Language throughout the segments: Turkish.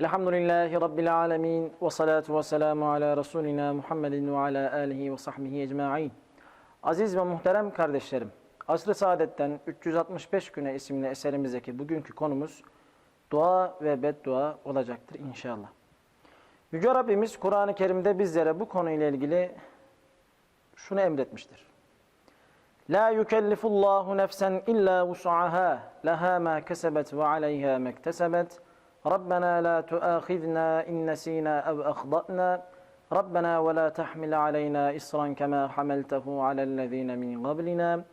Elhamdülillahi Rabbil alemin ve salatu ve selamu ala Resulina Muhammedin ve ala alihi ve sahbihi ecma'in. Aziz ve muhterem kardeşlerim, Asr-ı Saadet'ten 365 güne isimli eserimizdeki bugünkü konumuz dua ve beddua olacaktır inşallah. Yüce Rabbimiz Kur'an-ı Kerim'de bizlere bu konuyla ilgili şunu emretmiştir. La yukellifullahu nefsen illa vus'aha leha ma kesebet ve aleyha mektesebet. Rabbena la tuâkhidna in nesînâ ev akhda'na. Rabbena ve la tahmil aleyna isran kema hameltehu alellezîne min qablina.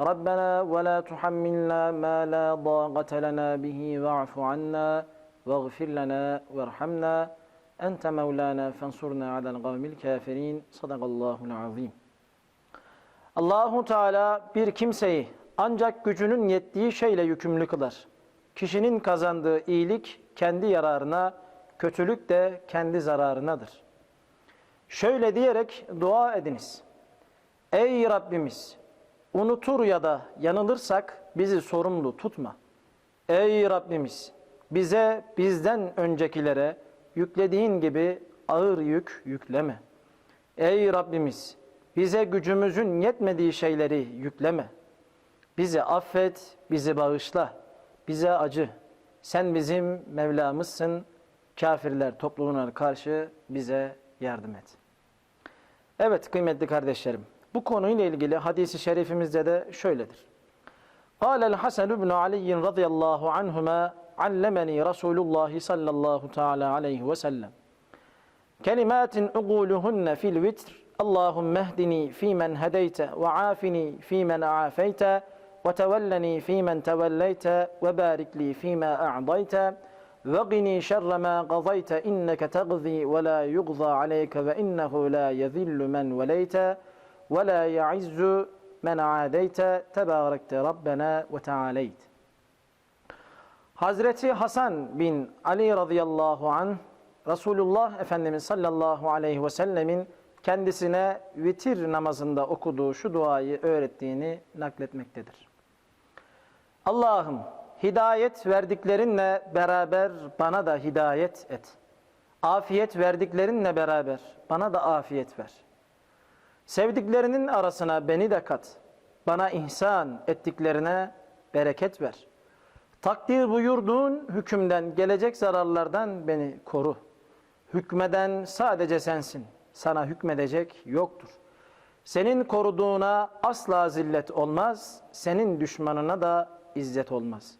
ربنا ولا تحملنا ما لا ضاقة لنا به واعف عنا واغفر لنا وارحمنا أنت مولانا فانصرنا على القوم الكافرين صدق الله العظيم Allahu Teala bir kimseyi ancak gücünün yettiği şeyle yükümlü kılar. Kişinin kazandığı iyilik kendi yararına, kötülük de kendi zararınadır. Şöyle diyerek dua ediniz. Ey Rabbimiz! Unutur ya da yanılırsak bizi sorumlu tutma. Ey Rabbimiz! Bize bizden öncekilere yüklediğin gibi ağır yük yükleme. Ey Rabbimiz! Bize gücümüzün yetmediği şeyleri yükleme. Bizi affet, bizi bağışla bize acı. Sen bizim Mevlamızsın. Kafirler topluluğuna karşı bize yardım et. Evet kıymetli kardeşlerim. Bu konuyla ilgili hadisi şerifimizde de şöyledir. Kâlel Hasan ibn Ali radıyallahu anhuma allemeni Resulullah sallallahu teala aleyhi ve sellem. Kelimatin uguluhunne fil vitr. Allahümme ehdini fîmen hedeyte ve afini fîmen afeyte. وتولني فيمن توليت وبارك لي فيما أعضيت وقني شر ما قضيت إنك تقضي ولا يقضى عليك فإنه لا يذل من وليت ولا يعز من عاديت تباركت ربنا وتعاليت Hazreti Hasan bin Ali radıyallahu an Resulullah Efendimiz sallallahu aleyhi ve sellemin kendisine vitir namazında okuduğu şu duayı öğrettiğini nakletmektedir. Allah'ım hidayet verdiklerinle beraber bana da hidayet et. Afiyet verdiklerinle beraber bana da afiyet ver. Sevdiklerinin arasına beni de kat. Bana ihsan ettiklerine bereket ver. Takdir buyurduğun hükümden gelecek zararlardan beni koru. Hükmeden sadece sensin. Sana hükmedecek yoktur. Senin koruduğuna asla zillet olmaz. Senin düşmanına da izzet olmaz.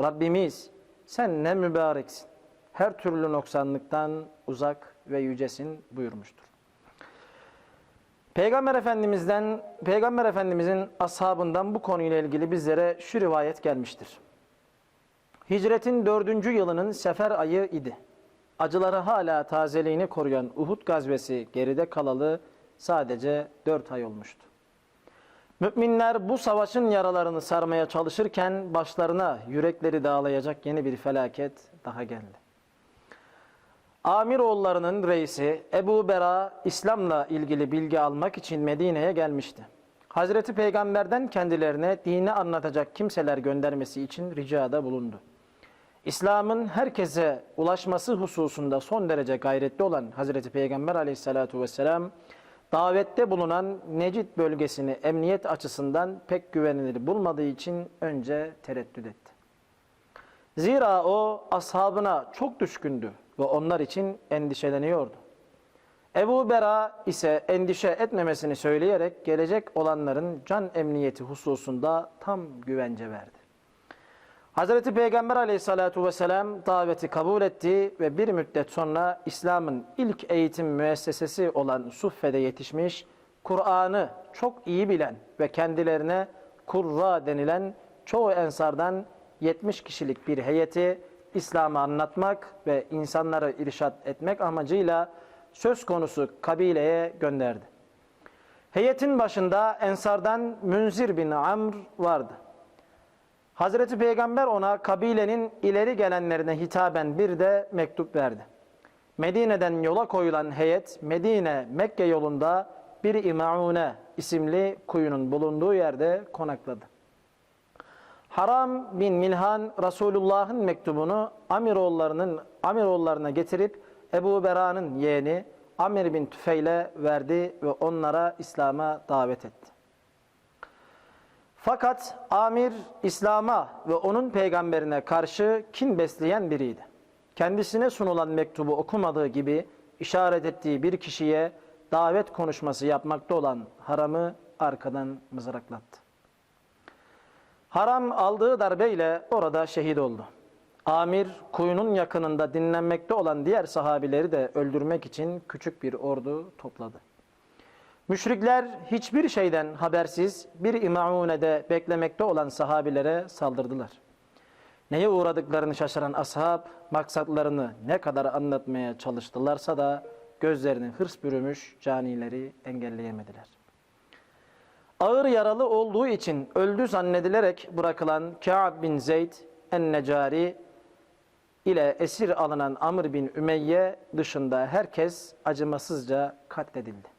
Rabbimiz sen ne mübareksin. Her türlü noksanlıktan uzak ve yücesin buyurmuştur. Peygamber Efendimiz'den, Peygamber Efendimiz'in ashabından bu konuyla ilgili bizlere şu rivayet gelmiştir. Hicretin dördüncü yılının sefer ayı idi. Acıları hala tazeliğini koruyan Uhud gazvesi geride kalalı sadece dört ay olmuştu. Müminler bu savaşın yaralarını sarmaya çalışırken başlarına yürekleri dağlayacak yeni bir felaket daha geldi. Amiroğullarının reisi Ebu Bera İslam'la ilgili bilgi almak için Medine'ye gelmişti. Hazreti Peygamber'den kendilerine dini anlatacak kimseler göndermesi için ricada bulundu. İslam'ın herkese ulaşması hususunda son derece gayretli olan Hazreti Peygamber aleyhissalatu vesselam davette bulunan Necid bölgesini emniyet açısından pek güvenilir bulmadığı için önce tereddüt etti. Zira o ashabına çok düşkündü ve onlar için endişeleniyordu. Ebu Bera ise endişe etmemesini söyleyerek gelecek olanların can emniyeti hususunda tam güvence verdi. Hazreti Peygamber aleyhissalatu vesselam daveti kabul etti ve bir müddet sonra İslam'ın ilk eğitim müessesesi olan Suffe'de yetişmiş, Kur'an'ı çok iyi bilen ve kendilerine kurra denilen çoğu ensardan 70 kişilik bir heyeti İslam'ı anlatmak ve insanları irşat etmek amacıyla söz konusu kabileye gönderdi. Heyetin başında Ensardan Münzir bin Amr vardı. Hazreti Peygamber ona kabilenin ileri gelenlerine hitaben bir de mektup verdi. Medine'den yola koyulan heyet Medine Mekke yolunda bir İmaune isimli kuyunun bulunduğu yerde konakladı. Haram bin Milhan Resulullah'ın mektubunu Amiroğullarının Amiroğullarına getirip Ebu Bera'nın yeğeni Amir bin Tüfeil'e verdi ve onlara İslam'a davet etti. Fakat Amir İslam'a ve onun peygamberine karşı kin besleyen biriydi. Kendisine sunulan mektubu okumadığı gibi işaret ettiği bir kişiye davet konuşması yapmakta olan haramı arkadan mızraklattı. Haram aldığı darbeyle orada şehit oldu. Amir kuyunun yakınında dinlenmekte olan diğer sahabileri de öldürmek için küçük bir ordu topladı. Müşrikler hiçbir şeyden habersiz bir imaune'de beklemekte olan sahabilere saldırdılar. Neye uğradıklarını şaşıran ashab maksatlarını ne kadar anlatmaya çalıştılarsa da gözlerini hırs bürümüş canileri engelleyemediler. Ağır yaralı olduğu için öldü zannedilerek bırakılan Ka'b bin Zeyd en-Necari ile esir alınan Amr bin Ümeyye dışında herkes acımasızca katledildi.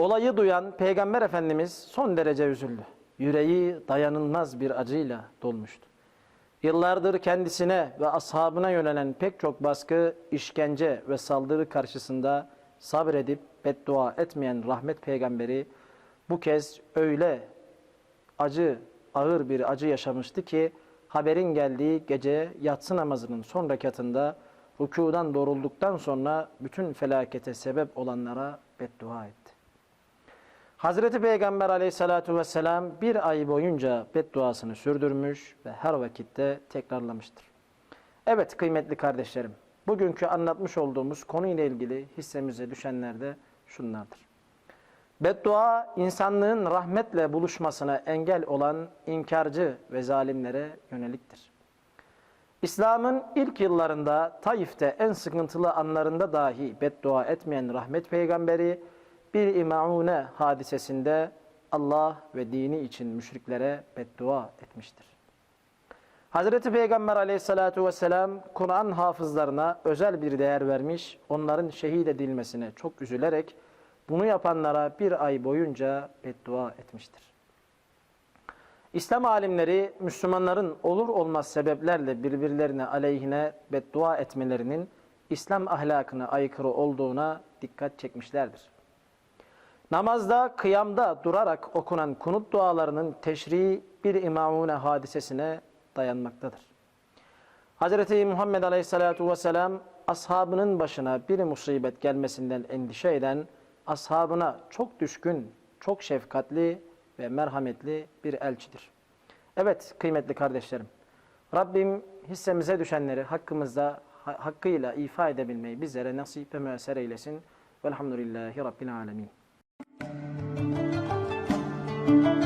Olayı duyan Peygamber Efendimiz son derece üzüldü. Yüreği dayanılmaz bir acıyla dolmuştu. Yıllardır kendisine ve ashabına yönelen pek çok baskı, işkence ve saldırı karşısında sabredip beddua etmeyen rahmet peygamberi bu kez öyle acı, ağır bir acı yaşamıştı ki haberin geldiği gece yatsı namazının son rekatında rükudan doğrulduktan sonra bütün felakete sebep olanlara beddua etti. Hazreti Peygamber aleyhissalatu vesselam bir ay boyunca bedduasını sürdürmüş ve her vakitte tekrarlamıştır. Evet kıymetli kardeşlerim, bugünkü anlatmış olduğumuz konuyla ilgili hissemize düşenler de şunlardır. Beddua, insanlığın rahmetle buluşmasına engel olan inkarcı ve zalimlere yöneliktir. İslam'ın ilk yıllarında Taif'te en sıkıntılı anlarında dahi beddua etmeyen rahmet peygamberi, bir imaune hadisesinde Allah ve dini için müşriklere beddua etmiştir. Hazreti Peygamber aleyhissalatu vesselam Kur'an hafızlarına özel bir değer vermiş, onların şehit edilmesine çok üzülerek bunu yapanlara bir ay boyunca beddua etmiştir. İslam alimleri Müslümanların olur olmaz sebeplerle birbirlerine aleyhine beddua etmelerinin İslam ahlakına aykırı olduğuna dikkat çekmişlerdir. Namazda, kıyamda durarak okunan kunut dualarının teşriği bir imamune hadisesine dayanmaktadır. Hz. Muhammed Aleyhisselatü Vesselam ashabının başına bir musibet gelmesinden endişe eden, ashabına çok düşkün, çok şefkatli ve merhametli bir elçidir. Evet kıymetli kardeşlerim, Rabbim hissemize düşenleri hakkımızda hakkıyla ifa edebilmeyi bizlere nasip ve müesser eylesin. Velhamdülillahi Rabbil Alemin. Thank you.